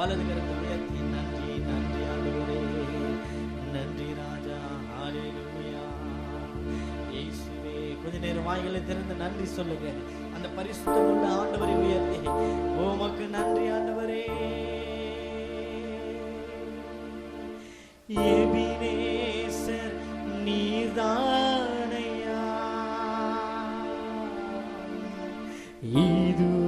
வலது கருத்து உயர்த்தி நன்றி நன்றி ஆண்டவரே. நன்றி ராஜா. ஹalleluya. இயேசுவே. கொஞ்ச நேரம் வாய்களை திறந்து நன்றி சொல்லுங்க. அந்த பரிசுத்தம் உள்ள ஆண்டவரை உயர்த்தி. உமக்கு நன்றி ஆண்டவரே. எபினேசர் நீதானையா இது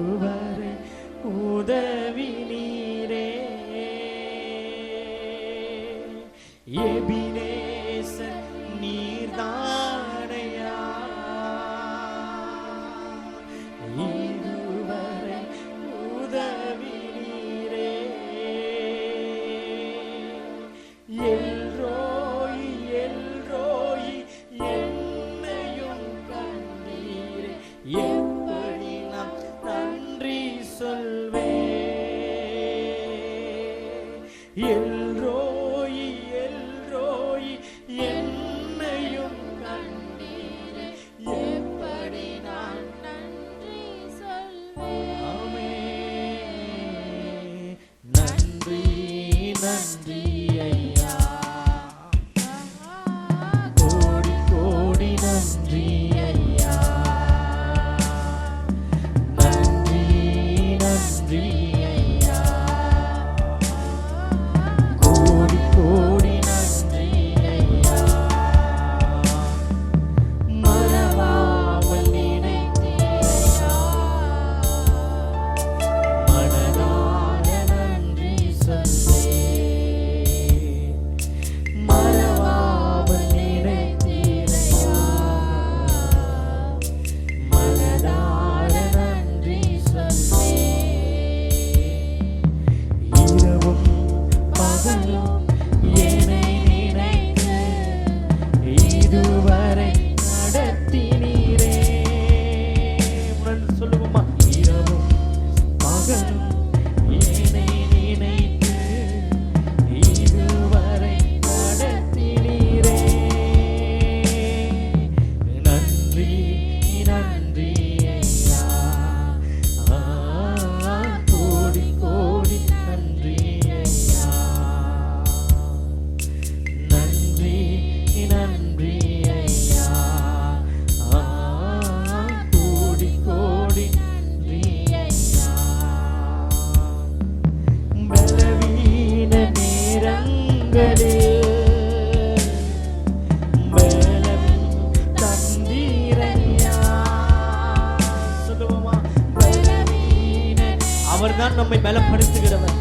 நம்மை பலப்படுத்துகிறவர்.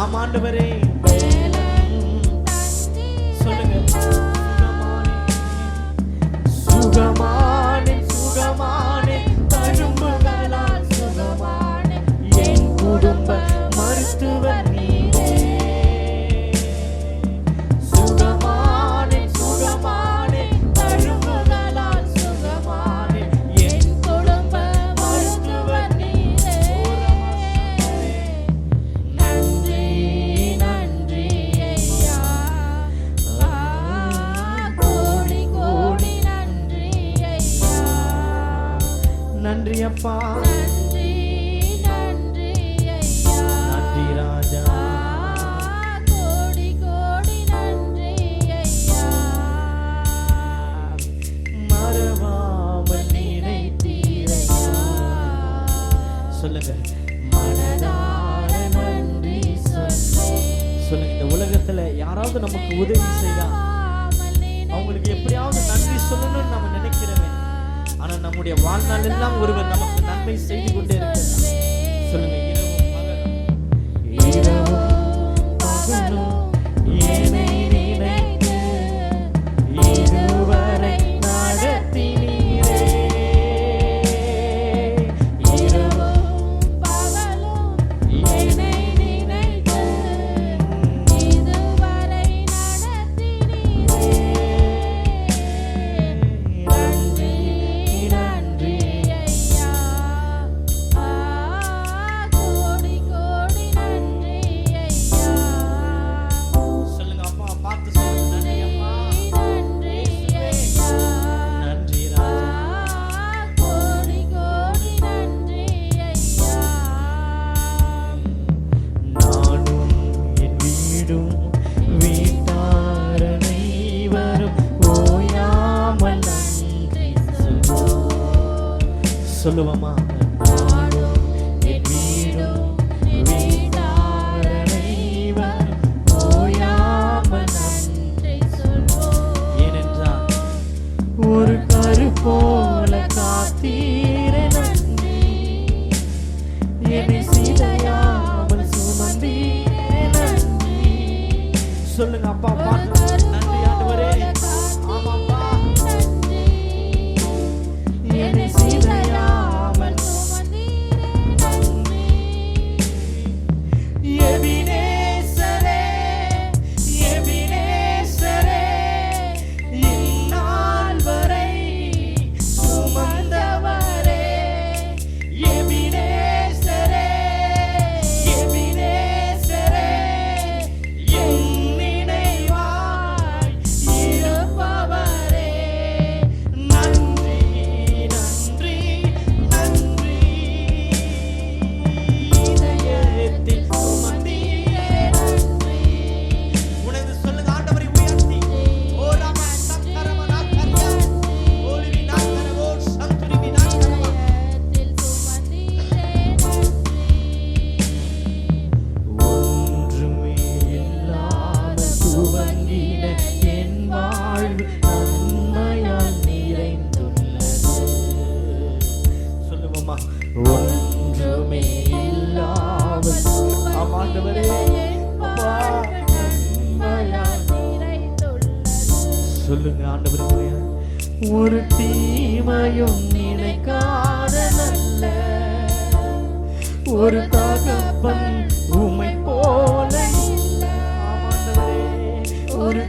ஆமாண்டவரே சொல்லுங்க. சுகமா அப்பா நன்றி நன்றி ஐயா நன்றி ராஜா. கோடி கோடி நன்றி ஐயா மறவாமல் நினைத்தீரையா? சொல்லுங்க. மனதார நன்றி சொல்லே சொல்லுங்க. இந்த உலகத்துல யாராவது நமக்கு உதவி செய்தா அவங்களுக்கு எப்படியாவது நன்றி சொல்லணும்னு நம்ம நினைக்கிறோமே ஆனா நம்முடைய வாழ்நாள் எல்லாம் ஒருவர் நமக்கு நன்மை செய்து கொண்டே சொல்லுவோமா? ஒரு கரு போல காத்தீர நன்றி. என்னை சீதையாமல் சுமந்தீரே நன்றி. சொல்லுங்க அப்பா பாட்டு ஒன்றுமே இல்லாமல். ஆமாண்டவரே சொல்லுங்க ஆண்டவரே ஒரு தீமையும் நினைக்காத நல்ல. ஒரு தகப்பன் உமை போல ஒரு